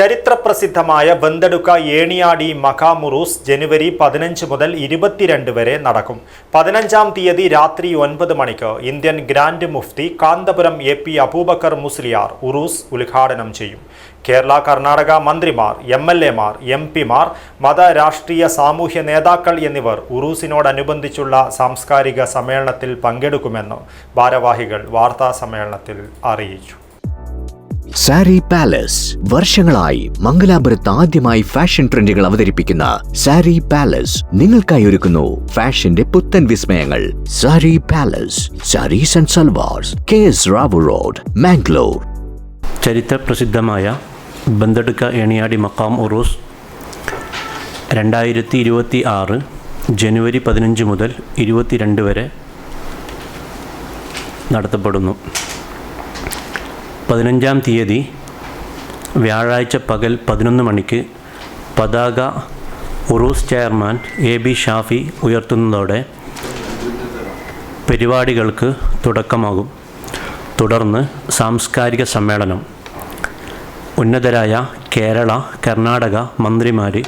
ചരിത്രപ്രസിദ്ധമായ ബന്തെടുക്ക ഏണിയാടി മഖാമുറൂസ് ജനുവരി പതിനഞ്ച് മുതൽ ഇരുപത്തിരണ്ട് വരെ നടക്കും. പതിനഞ്ചാം തീയതി രാത്രി ഒൻപത് മണിക്ക് Indian grand Mufti Kanthapuram A P Abubakar Musliyar ഉറൂസ് ഉദ്ഘാടനം ചെയ്യും. കേരള കർണാടക മന്ത്രിമാർ എം എൽ എമാർ എം പിമാർ മത രാഷ്ട്രീയ സാമൂഹ്യ നേതാക്കൾ എന്നിവർ ഉറൂസിനോടനുബന്ധിച്ചുള്ള സാംസ്കാരിക സമ്മേളനത്തിൽ പങ്കെടുക്കുമെന്ന് ഭാരവാഹികൾ വാർത്താ സമ്മേളനത്തിൽ അറിയിച്ചു. സാരി പാലസ്. വർഷങ്ങളായി മംഗലാപുരത്ത് ആദ്യമായി ഫാഷൻ ട്രെൻഡുകൾ അവതരിപ്പിക്കുന്ന സാരി പാലസ്. നിങ്ങൾക്കായി ഒരുക്കുന്നു ഫാഷന്റെ പുത്തൻ വിസ്മയങ്ങൾ. Sari palace sarees and salwars K S Rao road Mangalore. ചരിത്രപ്രസിദ്ധമായ ബന്തെടുക്ക എണിയാടി മക്കാം ഉറൂസ് രണ്ടായിരത്തി ഇരുപത്തി ആറ് ജനുവരി പതിനഞ്ച് മുതൽ ഇരുപത്തിരണ്ട് വരെ നടത്തപ്പെടുന്നു. പതിനഞ്ചാം തീയതി വ്യാഴാഴ്ച പകൽ പതിനൊന്ന് മണിക്ക് പതാക Uroos chairman A B Shafi ഉയർത്തുന്നതോടെ പരിപാടികൾക്ക് തുടക്കമാകും. തുടർന്ന് സാംസ്കാരിക സമ്മേളനം. ഉന്നതരായ കേരള കർണാടക മന്ത്രിമാർ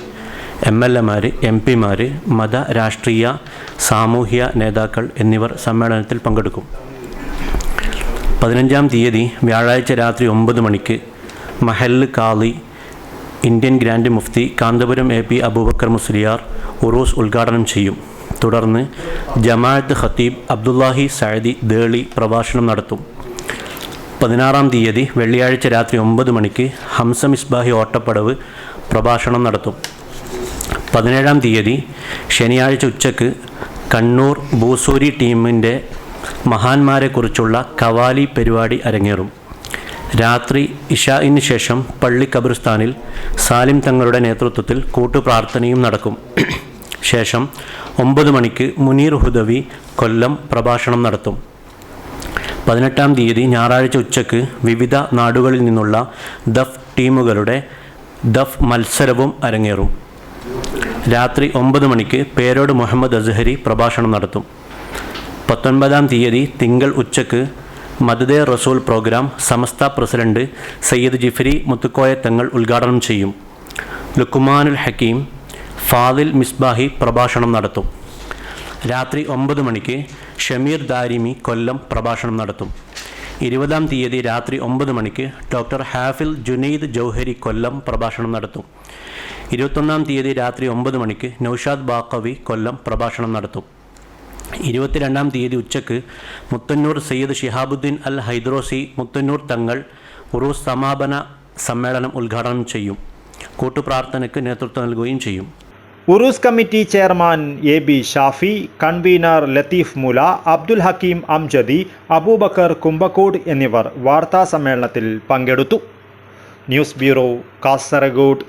എം എൽ എമാർ എം പിമാർ മത രാഷ്ട്രീയ സാമൂഹ്യ നേതാക്കൾ എന്നിവർ സമ്മേളനത്തിൽ പങ്കെടുക്കും. പതിനഞ്ചാം തീയതി വ്യാഴാഴ്ച രാത്രി ഒമ്പത് മണിക്ക് മഹല്ല് കാളി Indian grand Mufti Kanthapuram A P Abubakar Musliyar ഉറൂസ് ഉദ്ഘാടനം ചെയ്യും. തുടർന്ന് ജമാഅത്ത് ഖത്തീബ് അബ്ദുല്ലാഹി സഅദി ദേളി പ്രഭാഷണം നടത്തും. പതിനാറാം തീയതി വെള്ളിയാഴ്ച രാത്രി ഒമ്പത് മണിക്ക് ഹംസ മിസ്ബാഹി ഓട്ടപ്പടവ് പ്രഭാഷണം നടത്തും. പതിനേഴാം തീയതി ശനിയാഴ്ച ഉച്ചയ്ക്ക് കണ്ണൂർ ബൂസൂരി ടീമിന്റെ മഹാന്മാരെക്കുറിച്ചുള്ള കവാലി പരിപാടി അരങ്ങേറും. രാത്രി ഇഷായിന് ശേഷം പള്ളി കബ്രിസ്ഥാനിൽ സാലിം തങ്ങളുടെ നേതൃത്വത്തിൽ കൂട്ടുപ്രാർത്ഥനയും നടക്കും. ശേഷം ഒമ്പത് മണിക്ക് മുനീർ ഹുദവി കൊല്ലം പ്രഭാഷണം നടത്തും. പതിനെട്ടാം തീയതി ഞായറാഴ്ച ഉച്ചയ്ക്ക് വിവിധ നാടുകളിൽ നിന്നുള്ള ദഫ് ടീമുകളുടെ ദഫ് മത്സരവും അരങ്ങേറും. രാത്രി ഒമ്പത് മണിക്ക് പേരോട് മുഹമ്മദ് അസ്ഹരി പ്രഭാഷണം നടത്തും. പത്തൊൻപതാം തീയതി തിങ്കൾ ഉച്ചയ്ക്ക് മദദേ റസൂൽ പ്രോഗ്രാം സമസ്ത പ്രസിഡന്റ് സയ്യിദ് ജിഫരി മുത്തുക്കോയ തങ്ങൾ ഉദ്ഘാടനം ചെയ്യും. ലുക്കുമാനുൽ ഹക്കീം ഫാദിൽ മിസ്ബാഹി പ്രഭാഷണം നടത്തും. രാത്രി ഒമ്പത് മണിക്ക് ഷമീർ ദാരിമി കൊല്ലം പ്രഭാഷണം നടത്തും. ഇരുപതാം തീയതി രാത്രി ഒമ്പത് മണിക്ക് ഡോക്ടർ ഹാഫിൽ ജുനൈദ് ജൗഹരി കൊല്ലം പ്രഭാഷണം നടത്തും. ഇരുപത്തൊന്നാം തീയതി രാത്രി ഒമ്പത് മണിക്ക് നൌഷാദ് ബാക്കവി കൊല്ലം പ്രഭാഷണം നടത്തും. ഇരുപത്തിരണ്ടാം തീയതി ഉച്ചയ്ക്ക് മുത്തന്നൂർ സയ്യിദ് ഷിഹാബുദ്ദീൻ അൽ ഹൈദ്രോസി മുത്തന്നൂർ തങ്ങൾ ഉറൂസ് സമാപന സമ്മേളനം ഉദ്ഘാടനം ചെയ്യും. കൂട്ടുപ്രാർത്ഥനയ്ക്ക് നേതൃത്വം നൽകുകയും ചെയ്യും. ഉറൂസ് committee chairman A B Shafi convener Latheef മുല അബ്ദുൽ ഹക്കീം അംജദി അബൂബക്കർ കുമ്പക്കോട് എന്നിവർ വാർത്താ സമ്മേളനത്തിൽ പങ്കെടുത്തു. News bureau Kasaragod.